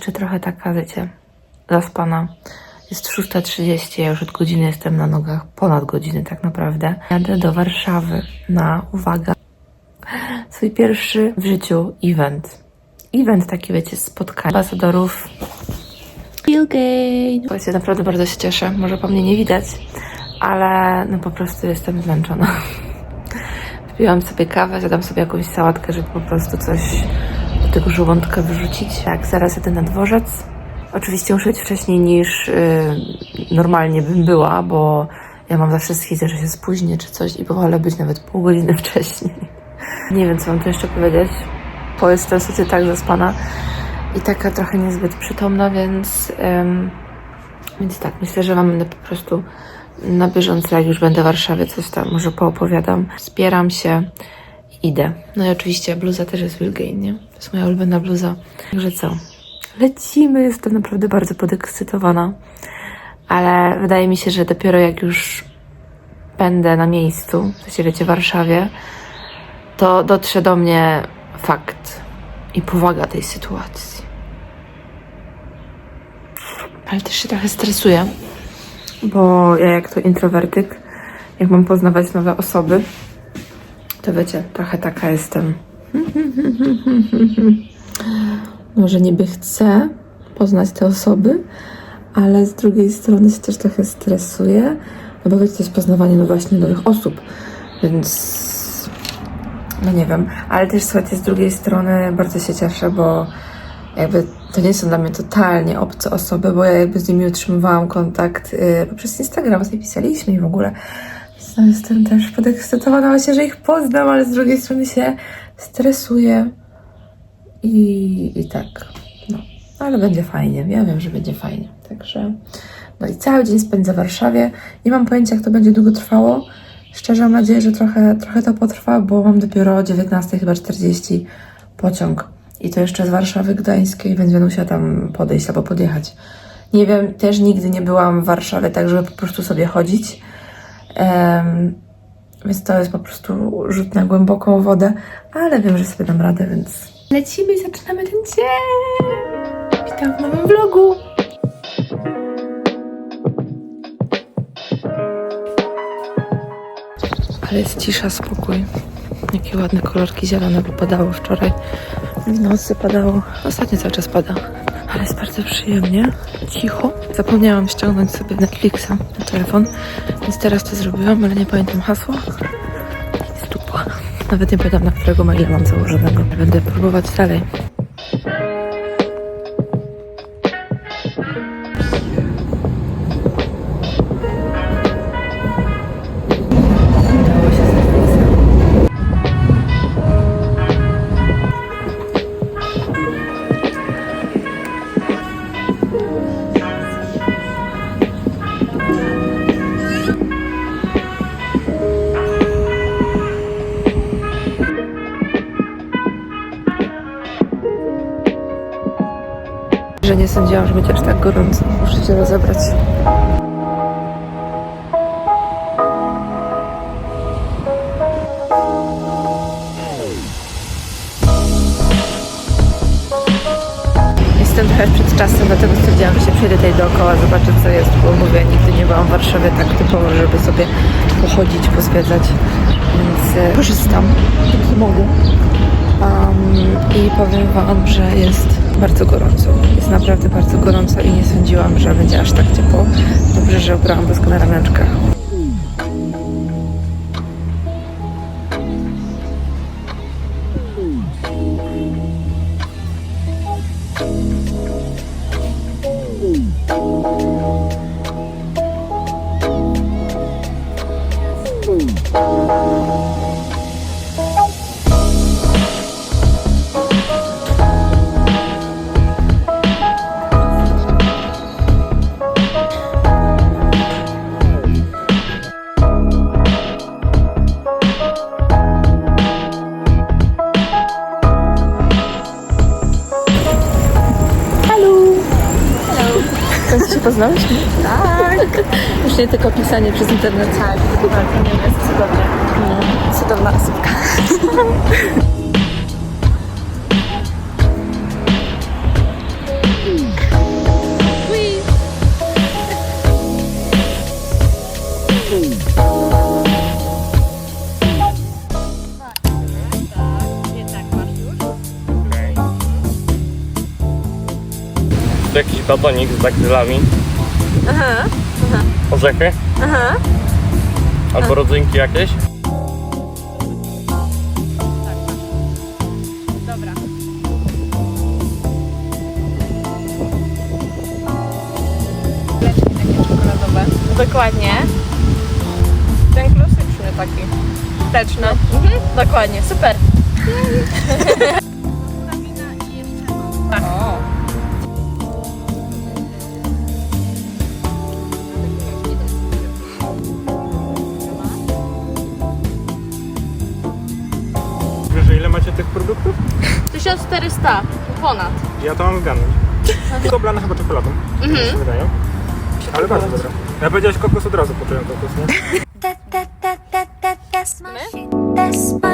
jeszcze trochę taka, wiecie, zaspana. Jest 6.30, ja już od godziny jestem na nogach, ponad godziny tak naprawdę. Jadę do Warszawy na, uwaga, swój pierwszy w życiu event. Event taki, wiecie, spotkanie ambasadorów Bill Gates. Słuchajcie, naprawdę bardzo się cieszę. Może po mnie nie widać, ale no po prostu jestem zmęczona. Wpiłam sobie kawę, zjadam sobie jakąś sałatkę, żeby po prostu coś tego żołądka wyrzucić. Tak, zaraz jadę na dworzec. Oczywiście muszę być wcześniej niż y, normalnie bym była, bo ja mam zawsze schizę, że się spóźnię czy coś i wolę być nawet pół godziny wcześniej. Nie wiem, co mam tu jeszcze powiedzieć, bo jestem sobie tak zaspana i taka trochę niezbyt przytomna, więc, em, więc tak, myślę, że Wam będę po prostu na bieżąco, jak już będę w Warszawie, coś tam może poopowiadam. Zbieram się, idę. No i oczywiście bluza też jest Wilgain, nie? To jest moja ulubiona bluza. Także co? Lecimy, jestem naprawdę bardzo podekscytowana, ale wydaje mi się, że dopiero jak już będę na miejscu, w sensie wiecie, w Warszawie, to dotrze do mnie fakt i powaga tej sytuacji. Ale też się trochę stresuję, bo ja jak to introwertyk, jak mam poznawać nowe osoby, to wiecie, trochę taka jestem. Może niby chcę poznać te osoby, ale z drugiej strony się też trochę stresuję, no bo wiecie, to jest poznawanie no właśnie nowych osób, więc no nie wiem, ale też słuchajcie, z drugiej strony bardzo się cieszę, bo jakby to nie są dla mnie totalnie obce osoby, bo ja jakby z nimi utrzymywałam kontakt yy, poprzez Instagram, sobie pisaliśmy i w ogóle jestem też podekscytowana właśnie, że ich poznam, ale z drugiej strony się stresuję i, i tak, no, ale będzie fajnie, ja wiem, że będzie fajnie, także no i cały dzień spędzę w Warszawie, nie mam pojęcia, jak to będzie długo trwało, Szczerze mam nadzieję, że trochę, trochę to potrwa, bo mam dopiero o 19 chyba 40 pociąg. I to jeszcze z Warszawy Gdańskiej, więc będę musiała tam podejść albo podjechać. Nie wiem, też nigdy nie byłam w Warszawie, tak żeby po prostu sobie chodzić. Więc to jest po prostu rzut na głęboką wodę, ale wiem, że sobie dam radę, więc lecimy i zaczynamy ten dzień. Witam w nowym vlogu. Ale jest cisza, spokój. Jakie ładne kolorki zielone, bo padało wczoraj. W nocy padało. Ostatnio cały czas pada. Ale jest bardzo przyjemnie. Cicho. Zapomniałam ściągnąć sobie Netflixa na telefon, więc teraz to zrobiłam, ale nie pamiętam hasła. Stupa. Nawet nie pamiętam, na którego maila mam założonego. Będę próbować dalej. Sądziłam, że będzie aż tak gorąco. Muszę się rozebrać. Jestem trochę przed czasem, dlatego stwierdziłam, że się przejdę tutaj dookoła, zobaczę co jest, bo mówię, nigdy nie byłam w Warszawie tak typowo, żeby sobie pochodzić, pozwiedzać, więc e, korzystam, jak mogę. Um, I powiem Wam, że jest bardzo gorąco. Jest naprawdę bardzo gorąco i nie sądziłam, że będzie aż tak ciepło. Dobrze, że ubrałam bluzkę na Już nie tylko pisanie przez internet. Tak, nie wiem, jest cudownie. No. Cudowna osobka. jakiś batonik z daktylami. Aha. Orzechy. aha. Albo rodzynki jakieś. Dobra. Leczki takie czekoladowe. Dokładnie. Ten klasyczny taki. Teczny. Mhm, dokładnie, super. 1400 ponad. Ja to mam zgadnąć. Dobrane chyba czekoladą, mhm. mi się wydaje. Ale bardzo dobre. Ja powiedziałeś kokos od razu poczułem kokos, nie? That, that, that, that, that, that's my shit. That's my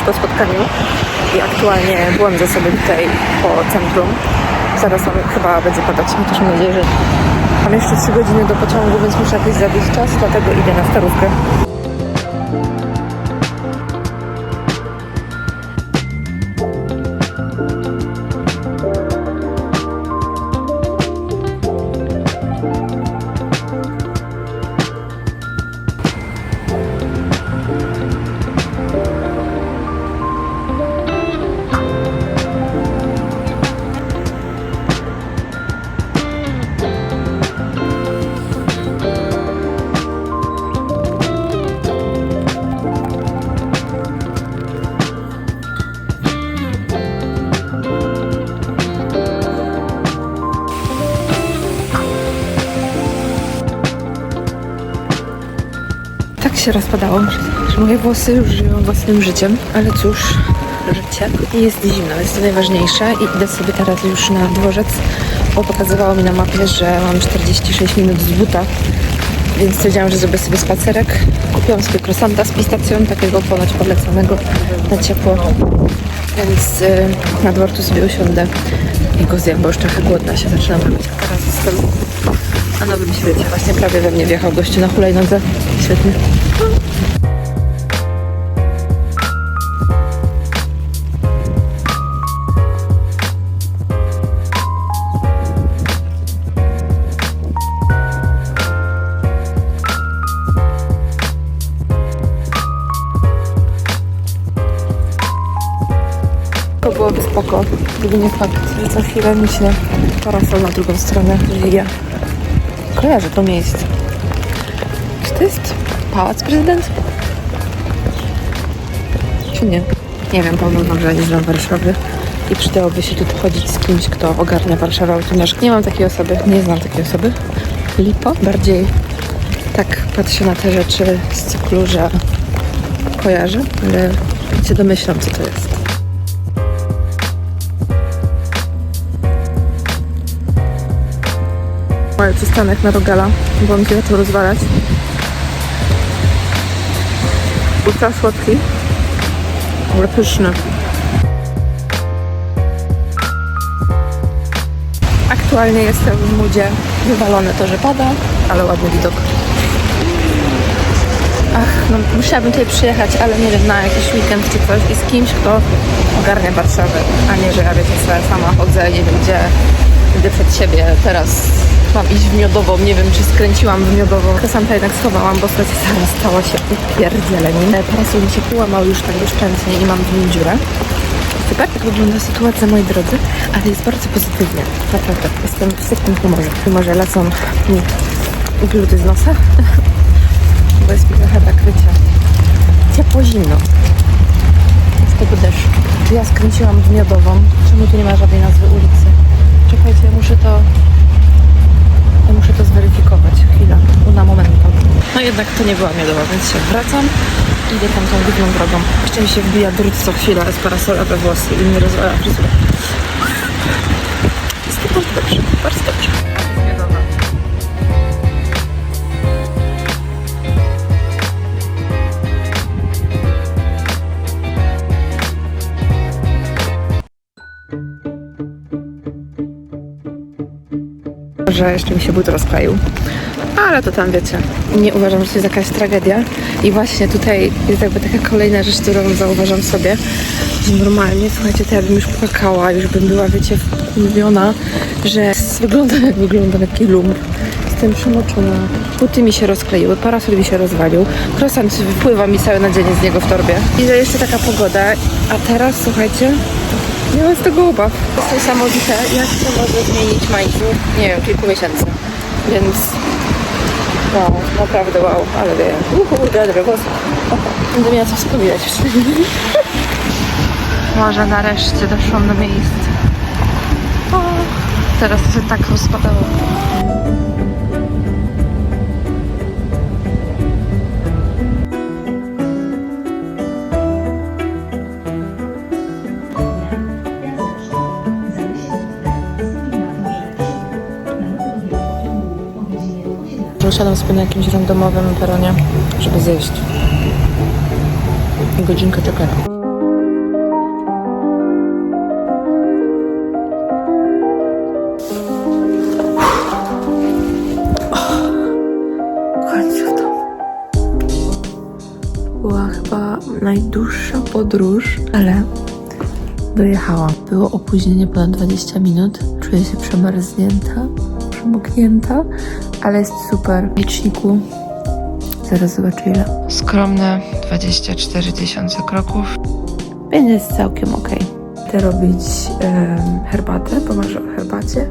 już po spotkaniu i aktualnie za sobie tutaj po centrum. Zaraz on chyba będzie padać, też mam nadzieję, że mam jeszcze 3 godziny do pociągu, więc muszę jakoś zabić czas, dlatego idę na starówkę. Się rozpadało, że moje włosy już żyją własnym życiem, ale cóż, życie. I jest zimno, jest to najważniejsze i idę sobie teraz już na dworzec, bo pokazywało mi na mapie, że mam 46 minut z buta, więc stwierdziłam, że zrobię sobie spacerek. Kupiłam sobie krosanta z pistacją, takiego ponoć polecanego na ciepło, więc y, na dworcu sobie usiądę i go zjem, bo już trochę głodna się zaczynam robić. Teraz na Nowym Świecie. Właśnie prawie we mnie wjechał gościu na hulajnodze. Świetnie. Byłoby spoko, gdyby nie fakt, że co chwilę mi się parasol na drugą stronę wija. Kojarzę to miejsce. Czy to jest pałac prezydencki? Czy nie? Nie wiem, powiem wam, że nie znam Warszawy i przydałoby się tu chodzić z kimś, kto ogarnia Warszawę automieszk. Nie mam takiej osoby, nie znam takiej osoby. Lipo? Bardziej tak patrzę na te rzeczy z cyklu, że kojarzę, ale się domyślam, co to jest. Przystanek na Rogala, bo mi się zaczął rozwalać. Ultra słodki, ale pyszny. Aktualnie jestem w moodzie. Wywalone to, że pada, ale ładny widok. Ach, no musiałabym tutaj przyjechać, ale nie wiem, na jakiś weekend czy coś i z kimś, kto ogarnia Warszawę, a nie, że ja wiecie, sama chodzę, nie wiem gdzie, idę przed siebie, teraz mam iść w miodową, nie wiem czy skręciłam w miodową. Krosanta jednak schowałam, bo słuchajcie, zaraz stała się upierdzieleniem. Parasol mi się połamał już tak doszczętnie i mam w nim dziurę. Super, tak wygląda sytuacja, moi drodzy, ale jest bardzo pozytywnie. Naprawdę, jestem w świetnym humorze. Mimo, że lecą mi gluty z nosa, bo jest mi trochę tak, wiecie, ciepło, zimno. Z tego deszczu. Ja skręciłam w Miodową? Czemu tu nie ma żadnej nazwy ulicy? Czekajcie, ja muszę to... Ja muszę to zweryfikować. Chwila, una momento. No jednak to nie była Miodowa, więc się wracam. Idę tam tą główną drogą. Jeszcze mi się wbija drut co chwila z parasola we włosy i mi rozwala fryzurę. Jest bardzo dobrze, bardzo dobrze. Że jeszcze mi się but rozkleił. Ale to tam wiecie. Nie uważam, że to jest jakaś tragedia. I właśnie tutaj jest jakby taka kolejna rzecz, którą zauważam sobie, że normalnie, słuchajcie, to ja bym już płakała, już bym była, wiecie, wkurwiona, że wyglądam jak wyglądam, jaki lump. Jestem przemoczona. Buty mi się rozkleiły, parasol mi się rozwalił, croissant wypływa mi cały na dzień z niego w torbie. I że jeszcze taka pogoda. A teraz, słuchajcie, nie mam z tego obaw. To jest niesamowite, jak to może zmienić mindset, nie wiem, kilku miesięcy. Więc wow, naprawdę wow, ale wie. Uhu, dobre włosy. Będę miała co wspominać przynajmniej. Może nareszcie doszłam do miejsca. O, teraz to się tak rozpadało. Usiadam sobie na jakimś randomowym peronie, żeby zjeść. Godzinkę czekania. Najdłuższa podróż, ale dojechałam. Było opóźnienie ponad 20 minut. Czuję się przemarznięta, przemoknięta, ale jest super. W liczniku zaraz zobaczę ile. Skromne 24 tysiące kroków. Więc jest całkiem ok. Idę robić em, herbatę, pomarzę o herbacie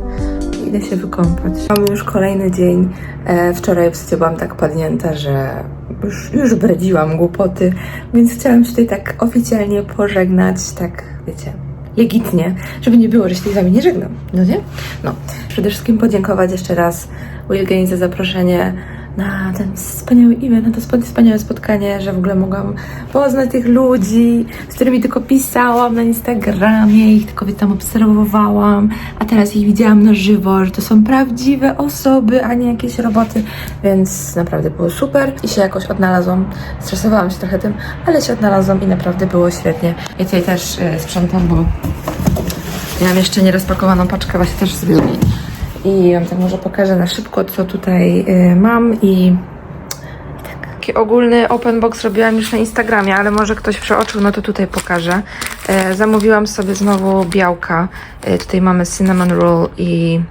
i idę się wykąpać. Mamy już kolejny dzień. E, wczoraj w zasadzie byłam tak padnięta, że już, już bredziłam głupoty, więc chciałam się tutaj tak oficjalnie pożegnać, tak wiecie, legitnie, żeby nie było, że się z wami nie żegnam, no nie? No. Przede wszystkim podziękować jeszcze raz Wilgane za zaproszenie na ten wspaniały event, na to wspaniałe spotkanie, że w ogóle mogłam poznać tych ludzi, z którymi tylko pisałam na Instagramie, ich tylko tam obserwowałam, a teraz ich widziałam na żywo, że to są prawdziwe osoby, a nie jakieś roboty, więc naprawdę było super i się jakoś odnalazłam. Stresowałam się trochę tym, ale się odnalazłam i naprawdę było świetnie. I tutaj też e, sprzątam, bo Miałam jeszcze nierozpakowaną paczkę, właśnie też sobie zrobię. I wam tak może pokażę na szybko, co tutaj y, mam i tak. Taki ogólny open box robiłam już na Instagramie, ale może ktoś przeoczył, no to tutaj pokażę. E, zamówiłam sobie znowu białka. E, tutaj mamy cinnamon roll i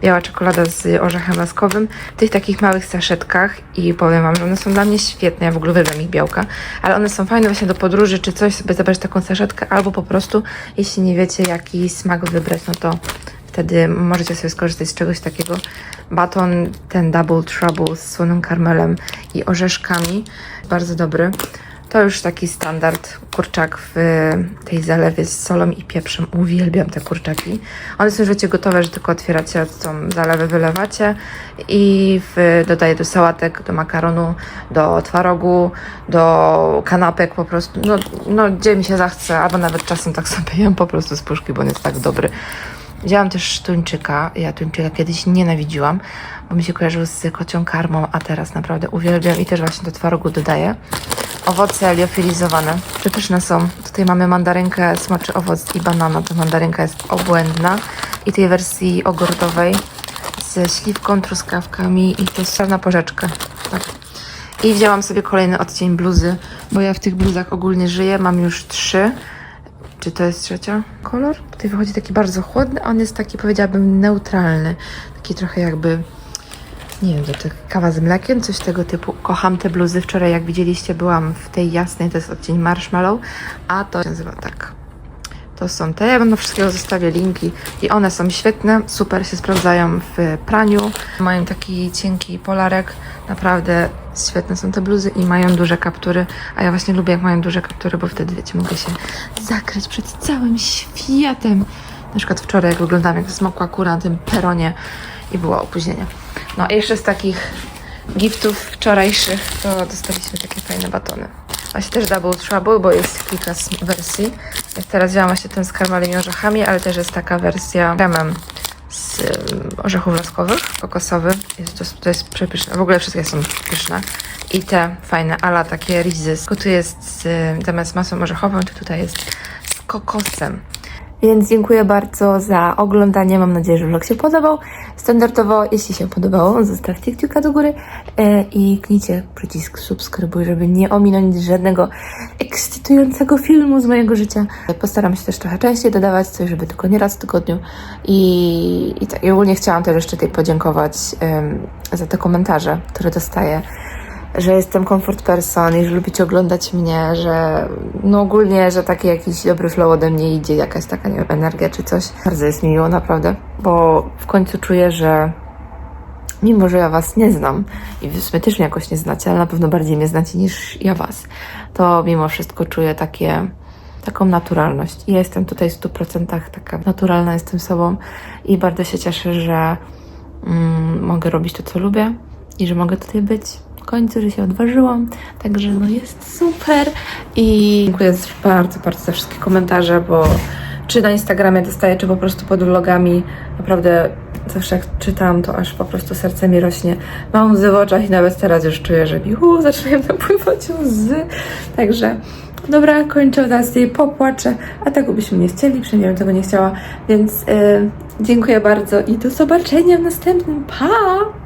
biała czekolada z orzechem laskowym w tych takich małych saszetkach i powiem Wam, że one są dla mnie świetne, ja w ogóle uwielbiam ich białka, ale one są fajne właśnie do podróży, czy coś sobie zabrać taką saszetkę, albo po prostu, jeśli nie wiecie jaki smak wybrać, no to wtedy możecie sobie skorzystać z czegoś takiego. Baton, ten Double Trouble z słonym karmelem i orzeszkami, bardzo dobry. To już taki standard kurczak w tej zalewie z solą i pieprzem. Uwielbiam te kurczaki. One są już gotowe, że tylko otwieracie, tą zalewę wylewacie i w, dodaję do sałatek, do makaronu, do twarogu, do kanapek po prostu. No, no gdzie mi się zachce, albo nawet czasem tak sobie jem po prostu z puszki, bo on jest tak dobry. Wzięłam też tuńczyka. Ja tuńczyka kiedyś nienawidziłam, bo mi się kojarzył z kocią karmą, a teraz naprawdę uwielbiam i też właśnie do twarogu dodaję. Owoce liofilizowane. Przepyszne są. Tutaj mamy mandarynkę, smaczy owoc i banana. Ta mandarynka jest obłędna. I tej wersji ogórkowej ze śliwką, truskawkami i to jest czarna porzeczka. Tak. I wzięłam sobie kolejny odcień bluzy, bo ja w tych bluzach ogólnie żyję. Mam już trzy. Czy to jest trzecia? Kolor? Tutaj wychodzi taki bardzo chłodny, on jest taki, powiedziałabym, neutralny. Taki trochę jakby, nie wiem, do tych kawa z mlekiem, coś tego typu. Kocham te bluzy. Wczoraj, jak widzieliście, byłam w tej jasnej, to jest odcień marshmallow, a to się nazywa tak. to są te. Ja do wszystkiego zostawię linki i one są świetne, super się sprawdzają w praniu. Mają taki cienki polarek, naprawdę świetne są te bluzy i mają duże kaptury, a ja właśnie lubię jak mają duże kaptury, bo wtedy wiecie, mogę się zakryć przed całym światem. Na przykład wczoraj jak oglądałam jak smokła kura na tym peronie i było opóźnienie. No i jeszcze z takich giftów wczorajszych to dostaliśmy takie fajne batony. Właśnie też Double Trouble, bo jest kilka wersji. Jak teraz wzięłam właśnie ten z karmelem ale też jest taka wersja kremem z ym, orzechów laskowych, kokosowy. Jest, to, to jest przepyszne. W ogóle wszystkie są pyszne. I te fajne, ala takie rizy. Tu jest z, ym, zamiast masą orzechową, to tutaj jest z kokosem. Więc dziękuję bardzo za oglądanie. Mam nadzieję, że vlog się podobał. Standardowo, jeśli się podobało, zostawcie kciuka do góry e, i kliknijcie przycisk subskrybuj, żeby nie ominąć żadnego ekscytującego filmu z mojego życia. Postaram się też trochę częściej dodawać coś, żeby tylko nie raz w tygodniu. I, i tak, i ogólnie chciałam też jeszcze tutaj podziękować em, za te komentarze, które dostaję że jestem comfort person i że lubicie oglądać mnie, że no ogólnie, że taki jakiś dobry flow ode mnie idzie, jakaś taka nie wiem, energia czy coś. Bardzo jest mi miło, naprawdę, bo w końcu czuję, że mimo, że ja was nie znam i w sumie też mnie jakoś nie znacie, ale na pewno bardziej mnie znacie niż ja was, to mimo wszystko czuję takie taką naturalność. I ja jestem tutaj w 100% taka naturalna, jestem sobą i bardzo się cieszę, że mm, mogę robić to, co lubię i że mogę tutaj być w końcu, że się odważyłam. Także no jest super i dziękuję bardzo, bardzo za wszystkie komentarze, bo czy na Instagramie dostaję, czy po prostu pod vlogami. Naprawdę zawsze jak czytam, to aż po prostu serce mi rośnie. Mam łzy w oczach i nawet teraz już czuję, że mi uu, zaczynają napływać łzy. Także dobra, kończę teraz jej popłaczę, a tego byśmy nie chcieli, przynajmniej bym tego nie chciała. Więc yy, dziękuję bardzo i do zobaczenia w następnym. Pa!